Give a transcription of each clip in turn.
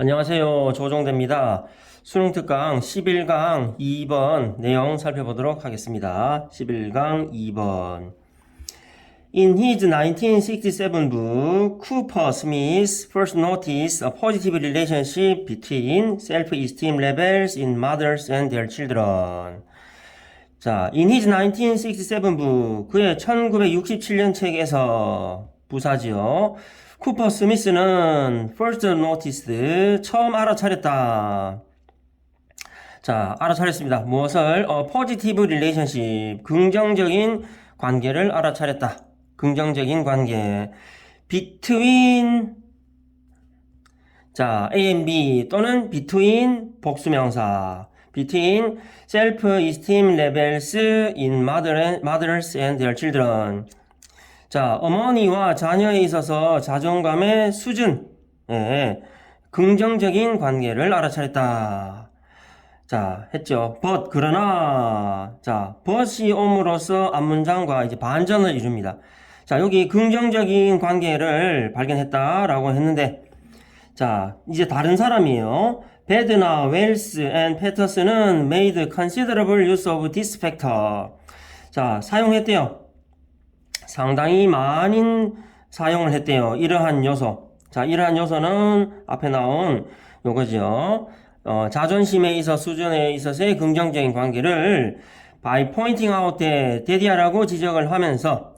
안녕하세요. 조종대입니다. 수능 특강 11강 2번 내용 살펴보도록 하겠습니다. 11강 2번. In his 1967 book, Cooper Smith first noticed a positive relationship between self-esteem levels in mothers and their children. 자, in his 1967 book, 그의 1967년 책에서 부사지요. 쿠퍼 스미스는 first noticed, 처음 알아차렸다. 자, 알아차렸습니다. 무엇을? 어, positive relationship, 긍정적인 관계를 알아차렸다. 긍정적인 관계. between, 자, A and B 또는 between 복수명사. between self-esteem levels in mothers and their children. 자, 어머니와 자녀에 있어서 자존감의 수준, 예, 긍정적인 관계를 알아차렸다. 자, 했죠. but, 그러나, 자, but이 옴으로써 앞문장과 이제 반전을 이룹니다. 자, 여기 긍정적인 관계를 발견했다라고 했는데, 자, 이제 다른 사람이에요. 베드나 웰스 앤 페터스는 made considerable use of this factor. 자, 사용했대요. 상당히 많은 사용을 했대요. 이러한 요소. 자, 이러한 요소는 앞에 나온 요거죠. 어, 자존심에 있어 수준에 있어서의 긍정적인 관계를 by pointing out that 대디아라고 지적을 하면서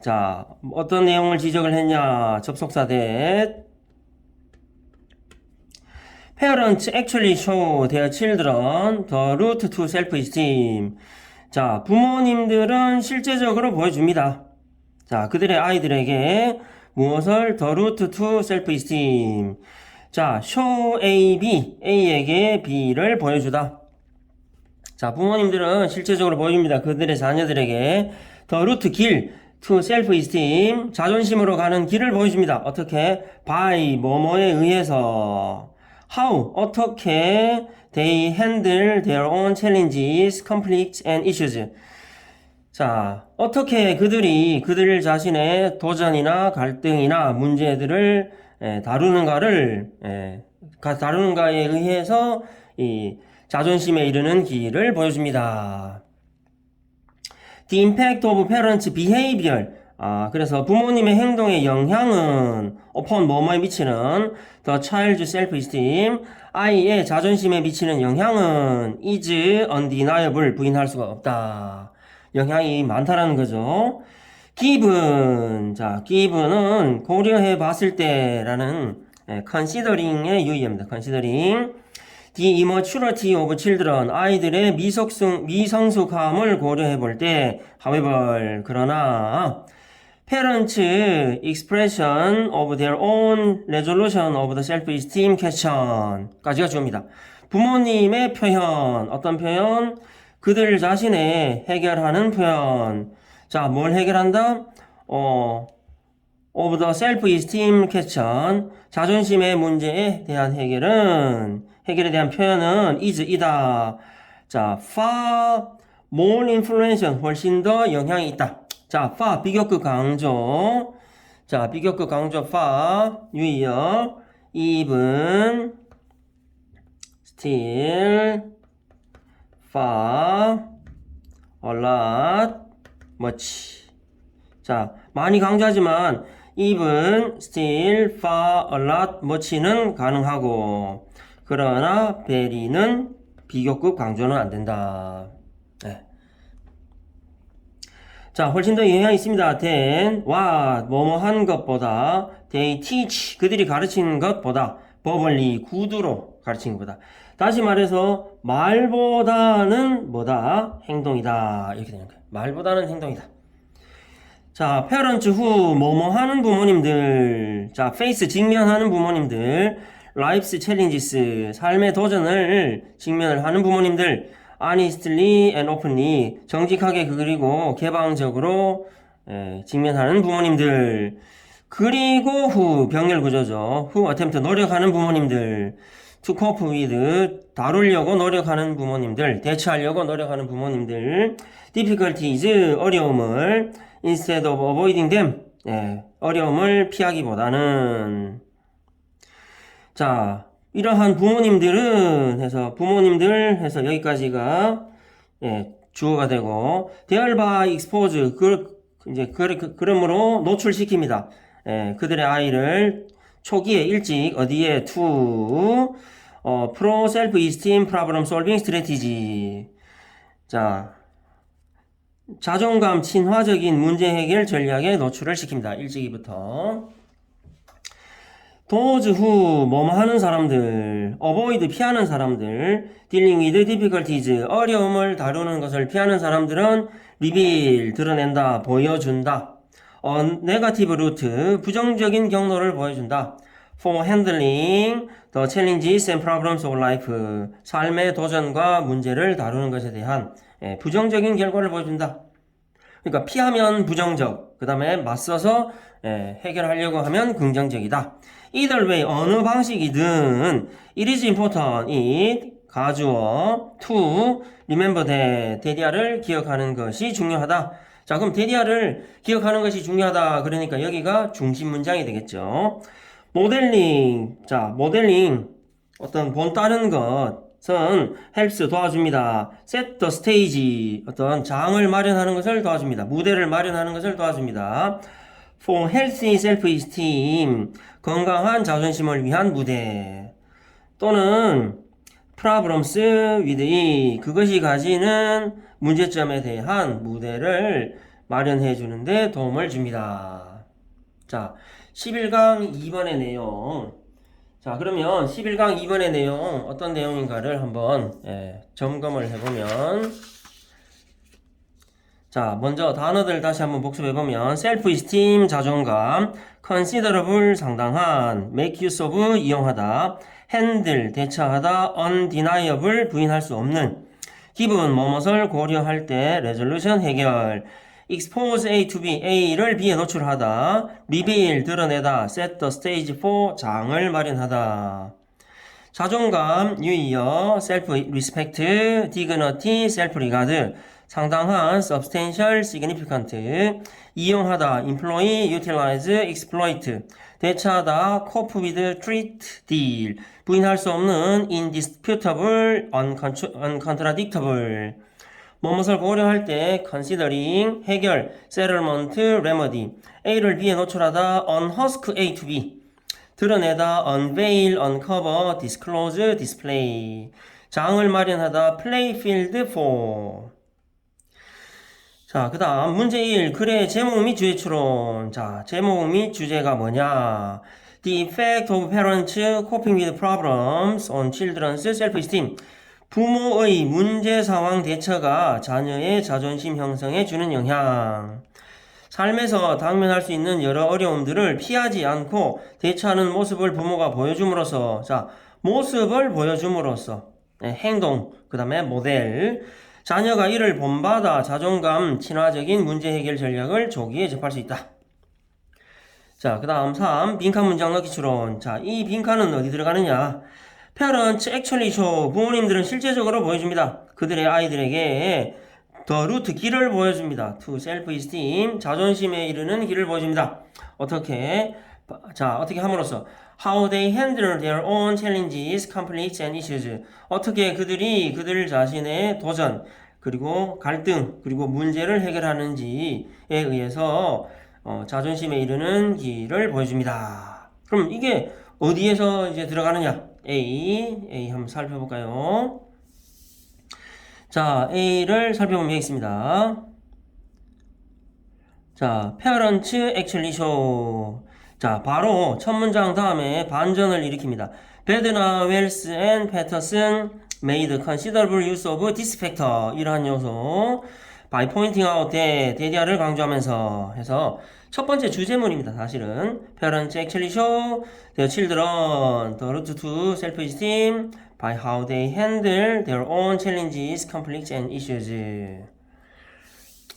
자, 어떤 내용을 지적을 했냐? 접속사 that Parents actually show their children the route to self-esteem. 자, 부모님들은 실제적으로 보여줍니다. 자, 그들의 아이들에게 무엇을 the route to self-esteem. 자, show A, B, A에게 B를 보여주다. 자, 부모님들은 실제적으로 보여줍니다. 그들의 자녀들에게 the route 길, to self-esteem, 자존심으로 가는 길을 보여줍니다. 어떻게? by, 뭐뭐에 의해서. how, 어떻게 they handle their own challenges, conflicts and issues. 자, 어떻게 그들이 그들 자신의 도전이나 갈등이나 문제들을 에, 다루는가를 다루는가에 의해서 이 자존심에 이르는 길을 보여줍니다. The impact of parents' behavior. 아, 그래서 부모님의 행동의 영향은 upon 뭐뭐에 미치는 the child's self-esteem, 아이의 자존심에 미치는 영향은 is undeniable, 부인할 수가 없다. 영향이 많다라는 거죠. given, 자, given은 고려해 봤을 때라는 예, considering의 유의어입니다. considering. The immaturity of children, 아이들의 미성숙, 미성숙함을 고려해 볼 때, however, 그러나, parents expression of their own resolution of the self-esteem question 까지가 주어입니다. 부모님의 표현, 어떤 표현? 그들 자신의 해결하는 표현. 자, 뭘 해결한다? 어, of the self-esteem question, 자존심의 문제에 대한 해결은, 해결에 대한 표현은 is, 이다. 자, far more influential, 훨씬 더 영향이 있다. 자, far, 비교급 강조. 자, 비교급 강조 far, 유의어, even, still, far, lot, much. 자, 많이 강조하지만 even, still, far, a lot, much는 가능하고 그러나 very는 비교급 강조는 안 된다. 네. 자, 훨씬 더 영향이 있습니다. than, what, 뭐뭐 한 것보다 they teach, 그들이 가르치는 것보다 verbally, 구두로 가르치는 것보다 다시 말해서 말보다는 뭐다? 행동이다. 이렇게 되는 거예요. 말보다는 행동이다. 자, parents 뭐뭐 하는 부모님들, 자, face 직면하는 부모님들, life's challenges, 삶의 도전을 직면을 하는 부모님들, honestly and 정직하게 그리고 개방적으로 에, 직면하는 부모님들, 그리고 who, 병렬 구조죠. who attempt, 노력하는 부모님들, with, 다루려고 노력하는 부모님들, 대처하려고 노력하는 부모님들, difficulties, 어려움을, instead of avoiding them, 예, 어려움을 피하기보다는, 자, 이러한 부모님들은 해서 부모님들 해서 여기까지가 예, 주어가 되고 are by expose 그 이제 그, 그, 그러므로 노출시킵니다. 예, 그들의 아이를 초기에 일찍 어디에 to 어, pro self esteem problem solving strategy 자 자존감 친화적인 문제 해결 전략에 노출을 시킵니다. 일찍이부터 those who 뭐뭐 하는 사람들, avoid 피하는 사람들, dealing with difficulties 어려움을 다루는 것을 피하는 사람들은 reveal 드러낸다, 보여준다. 어, negative route 부정적인 경로를 보여준다. For handling the challenges and problems of life 삶의 도전과 문제를 다루는 것에 대한 예, 부정적인 결과를 보여준다. 그러니까 피하면 부정적, 그 다음에 맞서서 예, 해결하려고 하면 긍정적이다. Either way, 어느 방식이든 it is important, it, 가주어, to, remember that, 데디아를 기억하는 것이 중요하다. 자, 그럼 데디아를 기억하는 것이 중요하다. 그러니까 여기가 중심 문장이 되겠죠. 모델링, 자, 모델링, 어떤 본따는 것은 helps 도와줍니다. set the 어떤 장을 마련하는 것을 도와줍니다. 무대를 마련하는 것을 도와줍니다. for healthy self-esteem, 건강한 자존심을 위한 무대. 또는 problems with it, 그것이 가지는 문제점에 대한 무대를 마련해 주는데 도움을 줍니다. 자, 11강 2번의 내용. 자, 그러면 11강 2번의 내용 어떤 내용인가를 한번 예, 점검을 해보면. 자, 먼저 단어들 다시 한번 복습해보면 self-esteem 자존감, considerable 상당한, make use of 이용하다, handle 대처하다, undeniable 부인할 수 없는, 기분 뭐뭇을 고려할 때 resolution 해결, expose A to B, A를 B에 노출하다, reveal 드러내다, set the stage for 장을 마련하다. 자존감, 유의어, self-respect, dignity, self-regard, 상당한, substantial, significant, 이용하다, employ, utilize, exploit, 대처하다, cope with, treat, deal, 부인할 수 없는, indisputable, uncontr- uncontradictable, 뭐뭇을 고려할 때 considering, 해결, settlement, remedy, A를 B에 노출하다, unhusk A to B, 드러내다, unveil, uncover, disclose, display. 장을 마련하다, play field for. 자, 그 다음, 문제 1. 글의 제목 및 주제 추론. 자, 제목 및 주제가 뭐냐? The effect of parents coping with problems on children's self-esteem. 부모의 문제 상황 대처가 자녀의 자존심 형성에 주는 영향. 삶에서 당면할 수 있는 여러 어려움들을 피하지 않고 대처하는 모습을 부모가 보여줌으로써 자 모습을 보여줌으로써 네, 행동 그 다음에 모델 자녀가 이를 본받아 자존감 친화적인 문제 해결 전략을 조기에 접할 수 있다. 자, 그 다음 3. 빈칸 문장 넣기 추론. 자, 이 빈칸은 어디 들어가느냐? Parents actually show. 부모님들은 실제적으로 보여줍니다. 그들의 아이들에게 더 루트 길을 보여줍니다. To self-esteem. 자존심에 이르는 길을 보여줍니다. 어떻게? 자, 어떻게 함으로써 How they handle their own challenges, conflicts and issues. 어떻게 그들이 그들 자신의 도전, 그리고 갈등, 그리고 문제를 해결하는지에 의해서 어, 자존심에 이르는 길을 보여줍니다. 그럼 이게 어디에서 이제 들어가느냐? A, A 한번 살펴볼까요? 자, A를 살펴보면 여기 있습니다. 자, parents actually show. 자, 바로 첫 문장 다음에 반전을 일으킵니다. 베드나 웰스 앤 패터슨 made considerable use of this factor. 이러한 요소. by pointing out that 데디아를 강조하면서 해서 첫 번째 주제문입니다. 사실은 parents actually show their children the root to self-esteem by how they handle their own challenges, conflicts and issues.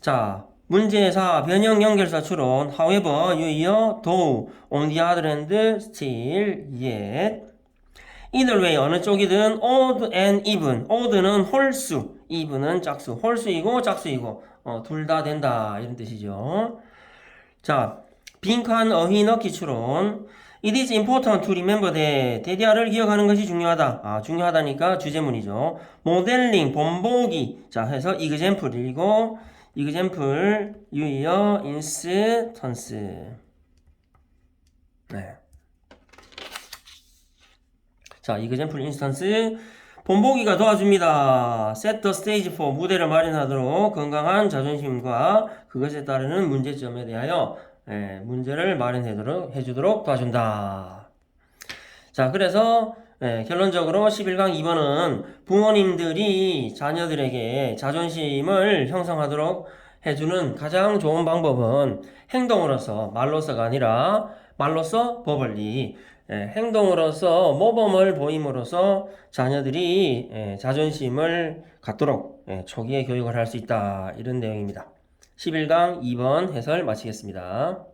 자, 문제사 변형 연결사 추론 however 유의어 though on the other hand still yet either way 어느 쪽이든 odd and even odd는 홀수 even은 짝수 홀수이고 짝수이고 어, 둘 다 된다 이런 뜻이죠 자 빈칸 어휘 넣기 추론 It is important to remember that 대디아를 기억하는 것이 중요하다. 아, 중요하다니까 주제문이죠. 모델링, 본보기. 자, 해서 example이고 example, 유의어, instance. 네. 자, example instance. 본보기가 도와줍니다. the stage for 무대를 마련하도록 건강한 자존심과 그것에 따르는 문제점에 대하여 예, 문제를 마련해주도록 해주도록 도와준다. 자, 그래서 예, 결론적으로 11강 2번은 부모님들이 자녀들에게 자존심을 형성하도록 해주는 가장 좋은 방법은 행동으로서 말로서가 아니라 말로서 버벌리 예, 행동으로서 모범을 보임으로써 자녀들이 예, 자존심을 갖도록 예, 초기에 교육을 할 수 있다 이런 내용입니다. 11강 2번 해설 마치겠습니다.